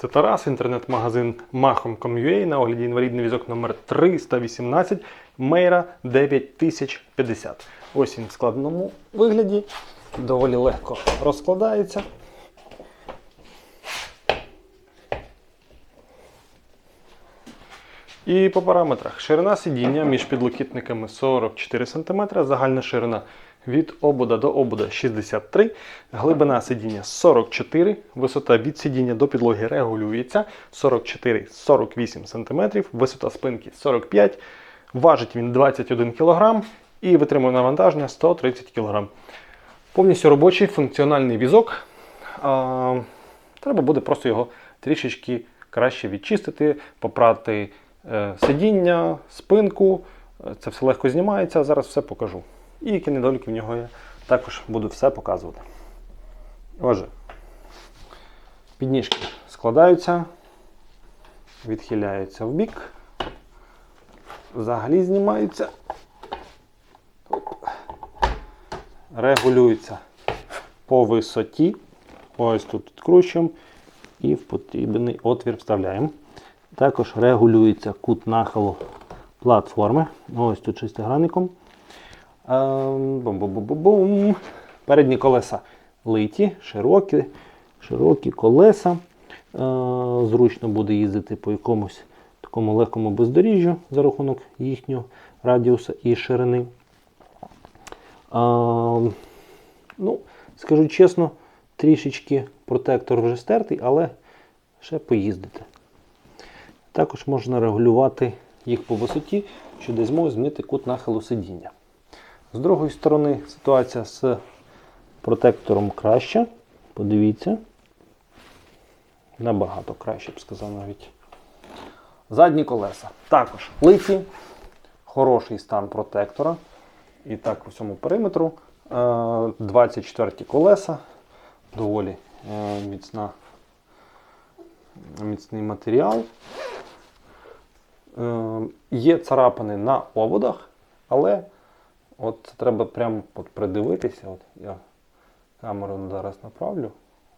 Це Тарас, інтернет-магазин Mahom.com.ua на огляді інвалідний візок номер 318 Мейра 9050. Ось він в складному вигляді. Доволі легко розкладається. І по параметрах. Ширина сидіння між підлокітниками 44 см, загальна ширина від обода до обода 63 глибина сидіння 44 висота від сидіння до підлоги регулюється 44-48 см, висота спинки 45 важить він 21 кг і витримує навантаження 130 кг. Повністю робочий функціональний візок. Треба буде просто його трішечки краще відчистити, попрати е, сидіння, спинку. Це все легко знімається, зараз все покажу. І які недоліки в нього є, також буду все показувати. Отже, підніжки складаються, відхиляються в бік, взагалі знімаються, регулюються по висоті. Ось тут відкручуємо і в потрібний отвір вставляємо. Також регулюється кут нахилу платформи. Ось тут шестигранником. Ем, Бум-бум-бум-бум. Передні колеса литі, широкі, широкі колеса. Е, Зручно буде їздити по якомусь такому легкому бездоріжжю за рахунок їхнього радіуса і ширини. Ем, Ну, скажу чесно, трішечки протектор вже стертий, але ще поїздити. Також можна регулювати їх по висоті, що десь зможе змінити кут нахилу сидіння. З другої сторони, ситуація з протектором краща. Подивіться. Набагато краще, б сказав навіть. Задні колеса. Також литі, хороший стан протектора. І так по всьому периметру. Е, 24 колеса, доволі е, міцна, міцний матеріал. Е, Є царапини на ободах, але от треба прямо от придивитися. От я камеру зараз направлю,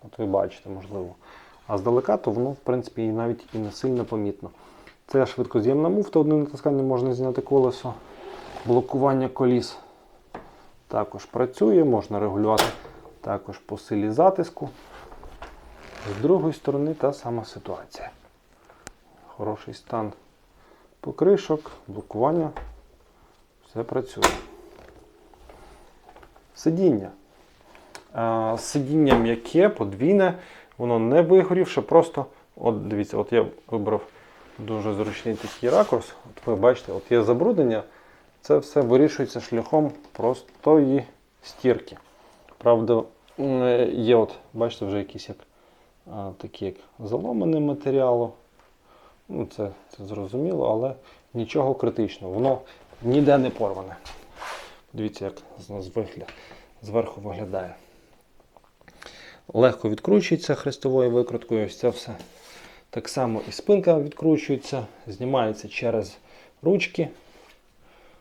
от ви бачите, можливо. А здалека, то воно, в принципі, і навіть і не сильно помітно. Це швидкоз'ємна муфта, одним натисканням можна зняти колесо, блокування коліс також працює, можна регулювати також по силі затиску. З другої сторони та сама ситуація. Хороший стан покришок, блокування. Все працює. Сидіння. Сидіння м'яке, подвійне, воно не вигорівше, просто, от дивіться, от я вибрав дуже зручний такий ракурс. От ви бачите, от є забруднення. Це все вирішується шляхом простої стірки. Правда, є, от, бачите, вже якісь як, такі як заломане матеріалу. Ну, це, це зрозуміло, але нічого критичного. Воно ніде не порване. Дивіться, як з- з вигляд, зверху виглядає. Легко відкручується хрестовою викруткою. Ось це все. Так само і спинка відкручується, знімається через ручки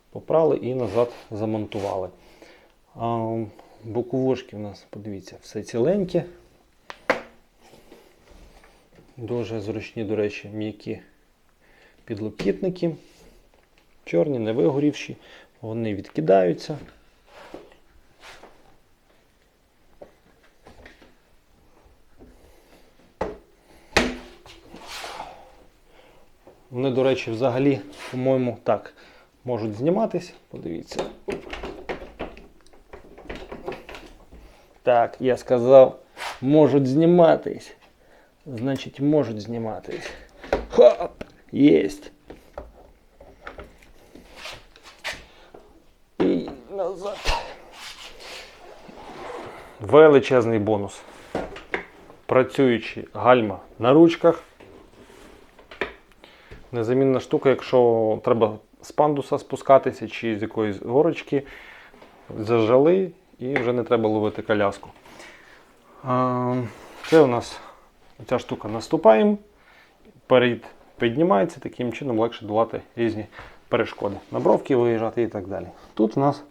попрали і назад замонтували. А, боковушки у нас, подивіться, все ціленьке. Дуже зручні, до речі, м'які підлокітники. Чорні, не вигорівші, вони відкидаються. Вони, до речі, взагалі, по-моєму, так, можуть зніматись. Подивіться. Так, я сказав, можуть зніматись. Значить, можуть зніматись. Хоп! Єсть. Назад. Величезний бонус. Працюючі гальма на ручках. Незамінна штука, якщо треба з пандуса спускатися чи з якоїсь горочки, зажали і вже не треба ловити коляску. Це у нас ця штука наступаємо, перед піднімається, таким чином легше долати різні перешкоди. На бровки виїжджати і так далі. Тут у нас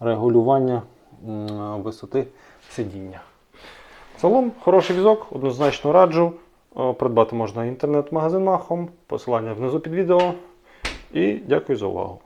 регулювання висоти сидіння. Загалом хороший візок, однозначно раджу. Придбати можна інтернет-магазин Махом, посилання внизу під відео. І дякую за увагу.